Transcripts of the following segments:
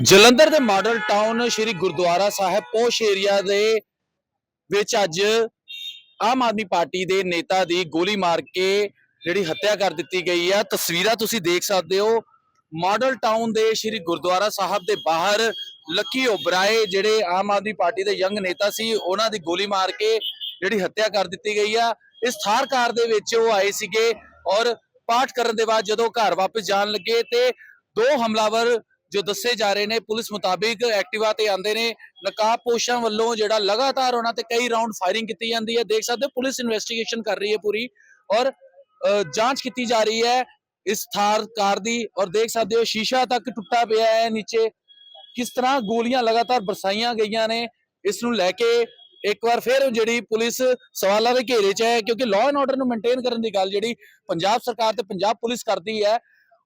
ਜਲੰਧਰ ਦੇ model town Shri Gurdwara Sahib posh area ਦੇ ਵਿੱਚ ਅੱਜ ਆਮ ਆਦਮੀ ਪਾਰਟੀ ਦੇ ਨੇਤਾ ਦੀ ਗੋਲੀ ਮਾਰ ਕੇ ਜਿਹੜੀ ਹੱਤਿਆ ਕਰ ਦਿੱਤੀ ਗਈ ਹੈ ਤਸਵੀਰਾਂ ਤੁਸੀਂ ਦੇਖ ਸਕਦੇ ਹੋ। ਮਾਡਲ ਟਾਊਨ ਦੇ ਸ਼੍ਰੀ ਗੁਰਦੁਆਰਾ ਸਾਹਿਬ ਦੇ ਬਾਹਰ ਲੱਕੀ ਓਬਰਾਏ ਜਿਹੜੇ ਆਮ ਆਦਮੀ ਪਾਰਟੀ ਦੇ ਯੰਗ ਨੇਤਾ ਸੀ, ਉਹਨਾਂ ਦੀ ਗੋਲੀ ਮਾਰ ਕੇ ਜਿਹੜੀ ਹੱਤਿਆ ਕਰ ਦਿੱਤੀ ਗਈ ਆ। ਇਸ ਥਾਰ ਕਾਰ ਦੇ ਵਿੱਚ ਉਹ ਆਏ ਸੀਗੇ ਔਰ ਪਾਠ ਕਰਨ ਦੇ ਬਾਅਦ ਜਦੋਂ ਘਰ ਵਾਪਸ ਜਾਣ ਲੱਗੇ ਤੇ ਦੋ ਹਮਲਾਵਰ ਜੋ ਦੱਸੇ ਜਾ ਰਹੇ ਨੇ, ਪੁਲਿਸ ਮੁਤਾਬਿਕ ਐਕਟਿਵਾ ਤੇ ਆਂਦੇ ਨੇ। ਨਕਾਬਪੋਸ਼ਾਂ ਵੱਲੋਂ ਜਿਹੜਾ ਲਗਾਤਾਰ ਉਹਨਾਂ ਤੇ ਕਈ ਰਾਉਂਡ ਫਾਇਰਿੰਗ ਕੀਤੀ ਜਾਂਦੀ ਹੈ। ਦੇਖ ਸਕਦੇ ਹੋ, ਪੁਲਿਸ ਇਨਵੈਸਟੀਗੇਸ਼ਨ ਕਰ ਰਹੀ ਹੈ ਪੂਰੀ ਔਰ ਜਾਂਚ ਕੀਤੀ ਜਾ ਰਹੀ ਹੈ ਇਸ ਥਾਰ, ਕਾਰ ਦੀ ਔਰ ਦੇਖ ਸਕਦੇ ਹੋ, ਸ਼ੀਸ਼ਾ ਤੱਕ ਟੁੱਟਾ ਪਿਆ ਹੈ ਨੀਚੇ। ਕਿਸ ਤਰ੍ਹਾਂ ਗੋਲੀਆਂ ਲਗਾਤਾਰ ਬਰਸਾਈਆਂ ਗਈਆਂ ਨੇ, ਇਸ ਨੂੰ ਲੈ ਕੇ ਇੱਕ ਵਾਰ ਫਿਰ ਜਿਹੜੀ ਪੁਲਿਸ ਸਵਾਲਾਂ ਦੇ ਘੇਰੇ 'ਚ ਹੈ, ਕਿਉਂਕਿ ਲਾਅ ਐਂਡ ਆਰਡਰ ਨੂੰ ਮੇਨਟੇਨ ਕਰਨ ਦੀ ਗੱਲ ਜਿਹੜੀ ਪੰਜਾਬ ਸਰਕਾਰ ਤੇ ਪੰਜਾਬ ਪੁਲਿਸ ਕਰਦੀ ਹੈ,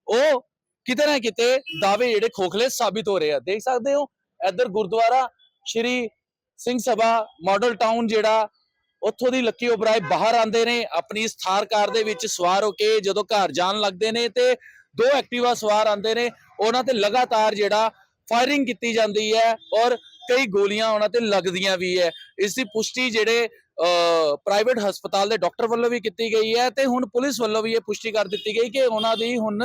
ਉਹ ਕਿਤੇ ਨਾ ਕਿਤੇ ਦਾਅਵੇ ਜਿਹੜੇ ਖੋਖਲੇ ਸਾਬਿਤ ਹੋ ਰਹੇ ਆ। ਦੇਖ ਸਕਦੇ ਹੋ ਇੱਧਰ ਗੁਰਦੁਆਰਾ ਸ਼੍ਰੀ ਸਿੰਘ ਸਭਾ ਮਾਡਲ ਟਾਊਨ ਜਿਹੜਾ ਉੱਥੋਂ ਦੀ ਲੱਕੀ ਓਬਰਾਏ ਬਾਹਰ ਆਂਦੇ ਨੇ ਆਪਣੀ ਇਸ ਥਾਰ ਕਾਰ ਦੇ ਵਿੱਚ ਸਵਾਰ ਹੋ ਕੇ ਜਦੋਂ ਘਰ ਜਾਣ ਲੱਗਦੇ ਨੇ ਤੇ ਦੋ ਐਕਟਿਵਾ ਸਵਾਰ ਆਂਦੇ ਨੇ ਉਹਨਾਂ ਤੇ ਲਗਾਤਾਰ ਜਿਹੜਾ ਫਾਇਰਿੰਗ ਕੀਤੀ ਜਾਂਦੀ ਹੈ ਔਰ ਕਈ ਗੋਲੀਆਂ ਉਹਨਾਂ ਤੇ ਲੱਗਦੀਆਂ ਵੀ ਹੈ। ਇਸ ਦੀ ਪੁਸ਼ਟੀ ਜਿਹੜੇ ਪ੍ਰਾਈਵੇਟ ਹਸਪਤਾਲ ਦੇ ਡਾਕਟਰ ਵੱਲੋਂ ਵੀ ਕੀਤੀ ਗਈ ਹੈ ਤੇ ਹੁਣ ਪੁਲਿਸ ਵੱਲੋਂ ਵੀ ਇਹ ਪੁਸ਼ਟੀ ਕਰ ਦਿੱਤੀ ਗਈ ਕਿ ਉਹਨਾਂ ਦੀ ਹੁਣ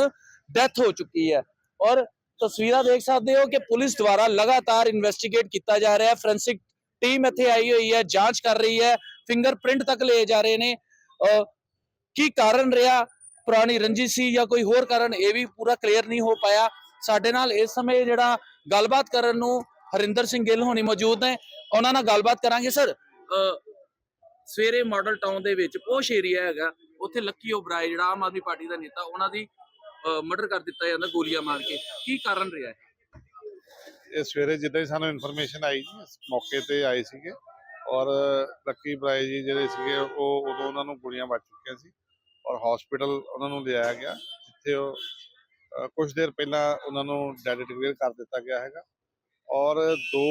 ਡੈਥ ਹੋ ਚੁੱਕੀ ਹੈ। ਔਰ ਤਸਵੀਰਾਂ ਦੇਖ ਸਕਦੇ ਹੋ ਕਿ ਪੁਲਿਸ ਦੁਆਰਾ ਲਗਾਤਾਰ ਇਨਵੈਸਟੀਗੇਟ ਕੀਤਾ ਜਾ ਰਿਹਾ ਹੈ। ਫੋਰੈਂਸਿਕ ਟੀਮ ਇੱਥੇ ਆਈ ਹੋਈ ਹੈ, ਜਾਂਚ ਕਰ ਰਹੀ ਹੈ। ਫਿੰਗਰਪ੍ਰਿੰਟ ਤੱਕ ਲਏ ਜਾ ਰਹੇ ਨੇ। ਕੀ ਕਾਰਨ ਰਿਹਾ? ਪੁਰਾਣੀ ਰੰਜਿਸ਼ ਸੀ ਜਾਂ ਕੋਈ ਹੋਰ ਕਾਰਨ? ਇਹ ਵੀ ਪੂਰਾ ਕਲੀਅਰ ਨਹੀਂ ਹੋ ਪਾਇਆ। ਸਾਡੇ ਨਾਲ ਇਸ ਸਮੇਂ ਜਿਹੜਾ ਗੱਲਬਾਤ ਕਰਨ ਨੂੰ ਹਰਿੰਦਰ ਸਿੰਘ ਗਿੱਲ ਹੋਣੀ ਮੌਜੂਦ ਨੇ। ਉਹਨਾਂ ਨਾਲ ਗੱਲਬਾਤ ਕਰਾਂਗੇ, ਸਰ। ਸਵੇਰੇ ਮਾਡਲ ਟਾਊਨ ਦੇ ਵਿੱਚ ਪੋਸ਼ ਏਰੀਆ ਹੈਗਾ। ਉੱਥੇ ਲੱਕੀ ਓਬਰਾਏ, ਜਿਹੜਾ ਆਮ ਆਦਮੀ ਪਾਰਟੀ ਦਾ ਨੇਤਾ, ਉਹਨਾਂ ਦੀ ਮਰਡਰ ਕਰ ਦਿੱਤਾ ਜਾਂਦਾ ਗੋਲੀਆਂ ਮਾਰ ਕੇ, ਕੀ ਕਾਰਨ ਰਿਹਾ ਹੈ ਇਹ ਸਵੇਰੇ ਜਿੱਦਾਂ ਹੀ ਸਾਨੂੰ ਇਨਫੋਰਮੇਸ਼ਨ ਆਈ ਜੀ ਮੌਕੇ ਤੇ ਆਏ ਸੀਗੇ ਔਰ ਲੱਕੀ ਬਰਾਏ ਜੀ ਜਿਹੜੇ ਸੀਗੇ, ਉਹ ਉਦੋਂ ਉਹਨਾਂ ਨੂੰ ਗੋਲੀਆਂ ਵੱਜ ਚੁੱਕੀਆਂ ਸੀ ਔਰ ਹਸਪੀਟਲ ਉਹਨਾਂ ਨੂੰ ਲਿਆਇਆ ਗਿਆ, ਜਿੱਥੇ ਉਹ ਕੁਝ ਦੇਰ ਪਹਿਲਾਂ ਉਹਨਾਂ ਨੂੰ ਡੈਡ ਡਿਕਲੇਅਰ ਕਰ ਦਿੱਤਾ ਗਿਆ ਹੈਗਾ ਔਰ ਦੋ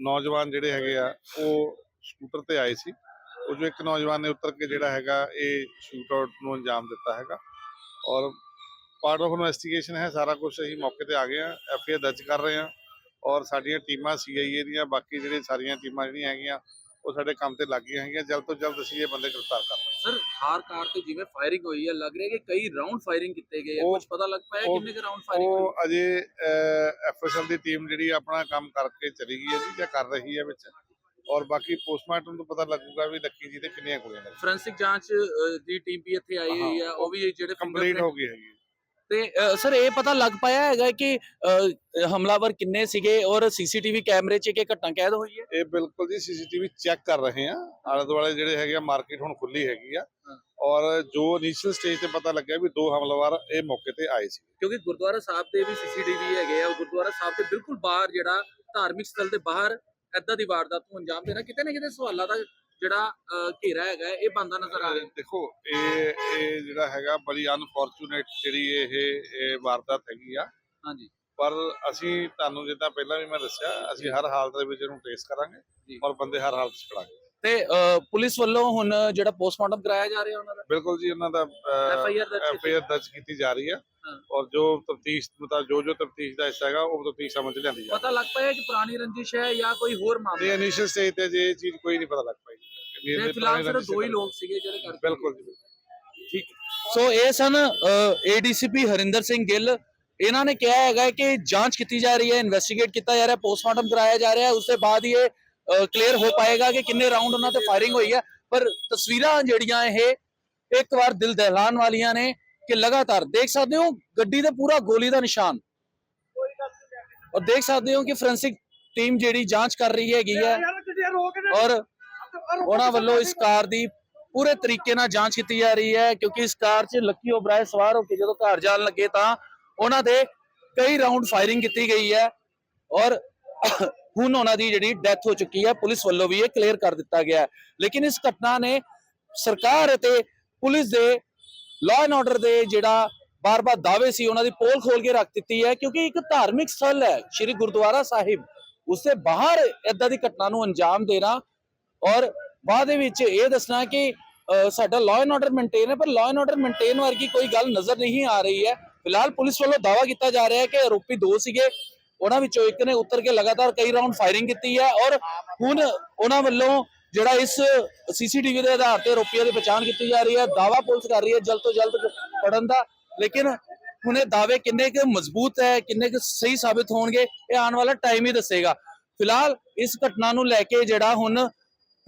ਨੌਜਵਾਨ ਜਿਹੜੇ ਹੈਗੇ ਆ, ਉਹ ਸਕੂਟਰ ਤੇ ਆਏ ਸੀ। ਉਹ ਜੋ ਇੱਕ ਨੌਜਵਾਨ ਨੇ ਉਤਰ ਕੇ ਜਿਹੜਾ ਹੈਗਾ, ਇਹ ਸ਼ੂਟ ਆਊਟ ਨੂੰ ਅੰਜਾਮ ਦਿੱਤਾ ਹੈਗਾ ਔਰ ਪਾਰਟ ਆਫ ਇਨਵੈਸਟੀਗੇਸ਼ਨ ਹੈ ਸਾਰਾ ਕੁਝ ਅਸੀਂ ਮੌਕੇ ਤੇ ਆ ਗਏ ਆ ਐਫ ਆਈ ਦਰਜ ਕਰ ਰਹੇ ਆ ਔਰ ਸਾਡੀਆਂ ਟੀਮਾਂ ਸੀਆਈਏ ਦੀਆਂ ਬਾਕੀ ਜਿਹੜੇ ਸਾਰੀਆਂ ਟੀਮਾਂ ਜਿਹੜੀਆਂ ਹੈਗੀਆਂ ਉਹ ਸਾਡੇ ਕੰਮ ਤੇ ਲੱਗ ਗਈਆਂ ਹੈਗੀਆਂ ਜਲਦ ਤੋਂ ਜਲਦ ਅਸੀਂ ਇਹ ਬੰਦੇ ਗ੍ਰਿਫਤਾਰ ਕਰ ਸਰ ਹਾਰ ਕਾਰ ਤੇ ਜਿਵੇਂ ਫਾਇਰਿੰਗ ਹੋਈ ਹੈ ਲੱਗ ਰਿਹਾ ਕਿ ਕਈ ਰਾਉਂਡ ਫਾਇਰਿੰਗ ਕੀਤੇ ਗਏ ਕੁਝ ਪਤਾ ਲੱਗ ਪਾਇਆ ਕਿੰਨੇ ਕੁ ਰਾਉਂਡ ਫਾਇਰਿੰਗ ਉਹ ਅਜੇ ਐਫਐਸਐਲ ਦੀ ਟੀਮ ਜਿਹੜੀ ਆਪਣਾ ਕੰਮ ਕਰਕੇ ਚਲੀ ਗਈ ਹੈ ਜੀ ਜਾਂ ਕਰ ਰਹੀ ਹੈ ਵਿੱਚ। ਔਰ ਬਾਕੀ ਪੋਸਟਮਾਰਟਮ ਤੋਂ ਪਤਾ ਲੱਗੂਗਾ ਵੀ ਲੱਕੀ ਜੀ ਤੇ ਕਿੰਨੀਆਂ ਗੋਲੀਆਂ ਲੱਗੀਆਂ। ਫੋਰੈਂਸਿਕ ਜਾਂਚ ਦੀ ਟੀਮ ਵੀ ਇੱਥੇ ਆਈ ਹੋਈ ਹੈ ਉਹ ਵੀ ਜਿਹੜੇ ਕੰਪਲੀਟ ਹੋ ਗਈ ਹੈਗੀ ਤੇ ਸਰ ਇਹ ਪਤਾ ਲੱਗ ਪਾਇਆ ਹੈਗਾ ਕਿ ਹਮਲਾਵਰ ਕਿੰਨੇ ਸੀਗੇ ਔਰ ਸੀਸੀਟੀਵੀ ਕੈਮਰੇ 'ਚ ਕਿ ਘਟਨਾ ਕੈਦ ਹੋਈ ਹੈ? ਇਹ ਬਿਲਕੁਲ ਜੀ ਸੀਸੀਟੀਵੀ ਚੈੱਕ ਕਰ ਰਹੇ ਆ ਆਲੇ ਦੁਆਲੇ ਜਿਹੜੇ ਹੈਗੇ ਆ ਮਾਰਕੀਟ ਹੁਣ ਖੁੱਲੀ ਹੈਗੀ ਆ। ਔਰ ਜੋ ਇਨੀਸ਼ੀਅਲ ਸਟੇਜ ਤੇ ਪਤਾ ਲੱਗਿਆ ਵੀ ਦੋ ਹਮਲਾਵਰ ਇਹ ਮੌਕੇ ਤੇ ਆਏ ਸੀ। ਕਿਉਂਕਿ ਗੁਰਦੁਆਰਾ ਸਾਹਿਬ ਦੇ ਵੀ ਸੀਸੀਟੀਵੀ ਹੈਗੇ ਆ ਉਹ ਗੁਰਦੁਆਰਾ ਸਾਹਿਬ ਦੇ ਬਿਲਕੁਲ ਬਾਹਰ ਜਿਹੜਾ ਧਾਰਮਿਕ ਸਥਲ ਦੇ ਬਾਹਰ ਐਦਾਂ ਦੀ ਵਾਰਦਾਤ ਨੂੰ ਅੰਜਾਮ ਦੇਣਾ ਕਿਤੇ ਨਾ ਕਿਤੇ ਸਵਾਲਾਂ ਦਾ ਜਿਹੜਾ ਘੇਰਾ ਹੈਗਾ ਇਹ ਬੰਦਾ ਨਜ਼ਰ ਆ ਰਿਹਾ ਦੇਖੋ ਇਹ ਇਹ ਜਿਹੜਾ ਹੈਗਾ ਬੜੀ ਅਨਫੋਰਚੂਨੇਟ ਜਿਹੜੀ ਇਹ ਇਹ ਵਾਰਦਾਤ ਹੈਗੀ ਆ। ਹਾਂਜੀ। ਪਰ ਅਸੀਂ ਤੁਹਾਨੂੰ ਜਿੱਦਾਂ ਪਹਿਲਾਂ ਵੀ ਮੈਂ ਦੱਸਿਆ ਅਸੀਂ ਹਰ ਹਾਲਤ ਦੇ ਵਿੱਚ ਇਹਨੂੰ ਟ੍ਰੇਸ। ਕਰਾਂਗੇ ਔਰ ਬੰਦੇ ਹਰ ਹਾਲਤ 'ਚ ਫੜਾਂਗੇ ਤੇ ਪੁਲਿਸ ਵੱਲੋਂ ਹੁਣ ਜਿਹੜਾ ਪੋਸਟਮਾਰਟਮ ਕਰਾਇਆ ਜਾ ਰਿਹਾ ਉਹਨਾਂ ਦਾ? ਬਿਲਕੁਲ ਜੀ ਉਹਨਾਂ ਦਾ ਐਫ ਆਈ ਆਰ ਦਰਜ ਕੀਤੀ ਜਾ ਰਹੀ ਆ। ਹਾਂ। ਔਰ ਜੋ ਤਫਤੀਸ਼ ਮਤਲਬ ਜੋ ਜੋ ਤਫਤੀਸ਼ ਦਾ ਹਿੱਸਾ ਹੈਗਾ ਉਹ ਤਫਤੀਸ਼ ਸਮਝ ਲਿਆਂਦੀ ਜਾ ਪਤਾ ਲੱਗ ਪਾਇਆ ਕਿ ਪੁਰਾਣੀ ਰੰਜਿਸ਼ ਹੈ ਜਾਂ ਕੋਈ ਹੋਰ ਮਾਮਲਾ ਹੈ? ਹੈ ਇਨੀਸ਼ੀਅਲ ਸਟੇਜ ਤੇ ਜੇ ਇਹ ਚੀਜ਼ ਕੋਈ ਨਹੀਂ ਪਤਾ ਲੱਗ ਪਾਈ। ਵੀ ਤੇ ਇਹਦੇ ਫਿਲਹਾਲ ਪੁਰਾਣੀ ਸਿਰਫ ਰੰਜਿਸ਼ ਦੋ ਹੀ ਹੈ। ਲੋਕ ਸੀਗੇ ਜਿਹੜੇ ਕਰ ਬਿਲਕੁਲ ਜੀ ਠੀਕ ਸੋ ਇਹ ਸਨ ਏਡੀਸੀਪੀ ਹਰਿੰਦਰ ਸਿੰਘ ਗਿੱਲ ਇਹਨਾਂ ਨੇ ਕਿਹਾ ਹੈਗਾ ਕਿ ਜਾਂਚ ਕੀਤੀ ਜਾ ਰਹੀ ਹੈ ਇਨਵੈਸਟੀਗੇਟ ਕੀਤਾ ਜਾ ਰਿਹਾ ਪੋਸਟਮਾਰਟਮ ਕਰਾਇਆ ਜਾ ਰਿਹਾ ਉਸ ਤੋਂ ਬਾਅਦ ਹੀ ਇਹ ਕਲੀਅਰ ਹੋ ਪਾਏਗਾ ਕਿ ਕਿੰਨੇ ਰਾਉਂਡ ਉਹਨਾਂ ਤੇ ਫਾਇਰਿੰਗ ਹੋਈ ਹੈ ਪਰ ਤਸਵੀਰਾਂ ਜਿਹੜੀਆਂ ਇਹ ਇੱਕ ਵਾਰ ਦਿਲ ਦਹਿਲਾਨ ਵਾਲੀਆਂ ਨੇ ਕਿ ਲਗਾਤਾਰ ਦੇਖ ਸਕਦੇ ਹੋ ਗੱਡੀ ਤੇ ਪੂਰਾ ਗੋਲੀ ਦਾ ਨਿਸ਼ਾਨ ਔਰ ਦੇਖ ਸਕਦੇ ਹੋ ਕਿ ਫੋਰੈਂਸਿਕ ਟੀਮ ਜਿਹੜੀ ਜਾਂਚ ਕਰ ਰਹੀ ਹੈਗੀ ਹੈ ਔਰ ਉਹਨਾਂ ਵੱਲੋਂ ਇਸ ਕਾਰ ਦੀ ਪੂਰੇ ਤਰੀਕੇ ਨਾਲ ਜਾਂਚ ਕੀਤੀ ਜਾ ਰਹੀ ਹੈ ਕਿਉਂਕਿ ਇਸ ਕਾਰ 'ਚ ਲੱਕੀ ਓਬਰਾਏ ਸਵਾਰ ਹੋ ਕੇ ਜਦੋਂ ਘਰ ਜਾਣ ਲੱਗੇ ਤਾਂ ਉਹਨਾਂ ਦੇ ਕਈ ਰਾਉਂਡ ਫਾਇਰਿੰਗ ਕੀਤੀ ਗਈ ਹੈ ਔਰ ਹੁਣ ਉਹਨਾਂ ਦੀ ਜਿਹੜੀ ਡੈਥ ਹੋ ਚੁੱਕੀ ਹੈ ਪੁਲਿਸ ਵੱਲੋਂ ਵੀ ਇਹ ਕਲੀਅਰ ਕਰ ਦਿੱਤਾ ਗਿਆ ਹੈ। ਲੇਕਿਨ ਇਸ ਘਟਨਾ ਨੇ ਸਰਕਾਰ ਅਤੇ ਪੁਲਿਸ ਦੇ ਲਾਅ ਐਂਡ ਆਰਡਰ ਦੇ ਜਿਹੜਾ ਬਾਰ-ਬਾਰ ਦਾਅਵੇ ਸੀ ਉਹਨਾਂ ਦੀ ਪੋਲ ਖੋਲ ਕੇ ਰੱਖ ਦਿੱਤੀ ਹੈ ਕਿਉਂਕਿ ਇੱਕ ਧਾਰਮਿਕ ਸਥਲ ਹੈ ਸ੍ਰੀ ਗੁਰਦੁਆਰਾ ਸਾਹਿਬ। ਉਸ ਦੇ ਬਾਹਰ ਇਦਾਂ ਦੀ ਘਟਨਾ ਨੂੰ ਅੰਜਾਮ ਦੇਣਾ ਔਰ ਬਾਅਦ ਦੇ ਵਿੱਚ ਇਹ ਦੱਸਣਾ ਕਿ ਸਾਡਾ ਲਾਅ ਐਂਡ ਆਰਡਰ ਮੇਨਟੇਨ ਹੈ, per law and order maintain ਵਰਗੀ ਕੋਈ ਗੱਲ ਨਜ਼ਰ ਨਹੀਂ ਆ ਰਹੀ ਹੈ। ਫਿਲਹਾਲ ਪੁਲਿਸ ਵੱਲੋਂ ਦਾਵਾ ਕੀਤਾ ਜਾ ਰਿਹਾ ਹੈ ਕਿ ਆਰੋਪੀ ਦੋ ਸੀਗੇ, ਉਹਨਾਂ ਵਿੱਚੋਂ ਇੱਕ ਨੇ ਉੱਤਰ ਕੇ ਲਗਾਤਾਰ ਕਈ ਰਾਉਂਡ ਫਾਇਰਿੰਗ ਕੀਤੀ ਹੈ ਔਰ ਹੁਣ ਉਹਨਾਂ ਵੱਲੋਂ ਜਿਹੜਾ ਇਸ ਸੀਸੀਟੀਵੀ ਦੇ ਆਧਾਰ ਤੇ ਆਰੋਪੀਆਂ ਦੀ ਪਛਾਣ ਕੀਤੀ ਜਾ ਰਹੀ ਹੈ ਦਾਵਾ ਪੁਲਿਸ ਕਰ ਰਹੀ ਹੈ ਜਲਦ ਤੋਂ ਜਲਦ ਫੜਨ ਦਾ। ਲੇਕਿਨ ਹੁਣ ਇਹ ਦਾਅਵੇ ਕਿੰਨੇ ਕੁ ਮਜ਼ਬੂਤ ਹੈ, ਕਿੰਨੇ ਕੁ ਸਹੀ ਸਾਬਿਤ ਹੋਣਗੇ, ਇਹ ਆਉਣ ਵਾਲਾ ਟਾਈਮ ਹੀ ਦੱਸੇਗਾ। ਫਿਲਹਾਲ ਇਸ ਘਟਨਾ ਨੂੰ ਲੈ ਕੇ ਜਿਹੜਾ ਹੁਣ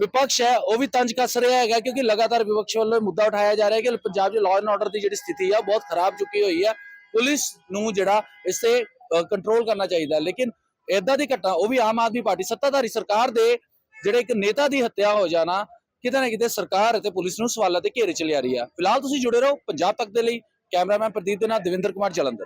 ਵਿਪਕਸ਼ ਹੈ, ਉਹ ਵੀ ਤੰਜ ਕੱਸ ਰਿਹਾ ਹੈਗਾ ਕਿਉਂਕਿ ਲਗਾਤਾਰ ਵਿਪਕਸ਼ ਵੱਲੋਂ ਇਹ ਮੁੱਦਾ ਉਠਾਇਆ ਜਾ ਰਿਹਾ ਹੈ ਕਿ ਪੰਜਾਬ 'ਚ ਲਾਅ ਐਂਡ ਆਰਡਰ ਦੀ ਜਿਹੜੀ ਸਥਿਤੀ ਹੈ ਉਹ ਬਹੁਤ ਖਰਾਬ ਚੁੱਕੀ ਹੋਈ ਹੈ ਪੁਲਿਸ ਨੂੰ ਜਿਹੜਾ ਇਸ ਤੇ ਕੰਟਰੋਲ ਕਰਨਾ ਚਾਹੀਦਾ ਲੇਕਿਨ ਇਦਾਂ ਦੀ ਘਟਨਾ, ਉਹ ਵੀ ਆਮ ਆਦਮੀ ਪਾਰਟੀ, ਸੱਤਾਧਾਰੀ ਸਰਕਾਰ ਦੇ ਜਿਹੜੇ ਇੱਕ ਨੇਤਾ ਦੀ ਹੱਤਿਆ ਹੋ ਜਾਣਾ, ਕਿਤੇ ਨਾ ਕਿਤੇ ਸਰਕਾਰ ਅਤੇ ਪੁਲਿਸ ਨੂੰ ਸਵਾਲਾਂ ਦੇ ਘੇਰੇ ਚ ਲਿਆ ਰਹੀ ਹੈ ਫਿਲਹਾਲ ਤੁਸੀਂ ਜੁੜੇ ਰਹੋ ਪੰਜਾਬ ਤੱਕ ਦੇ ਲਈ। ਕੈਮਰਾਮੈਨ ਪ੍ਰਦੀਪ ਦੇ ਨਾਲ ਦਵਿੰਦਰ ਕੁਮਾਰ ਜਲੰਧਰ।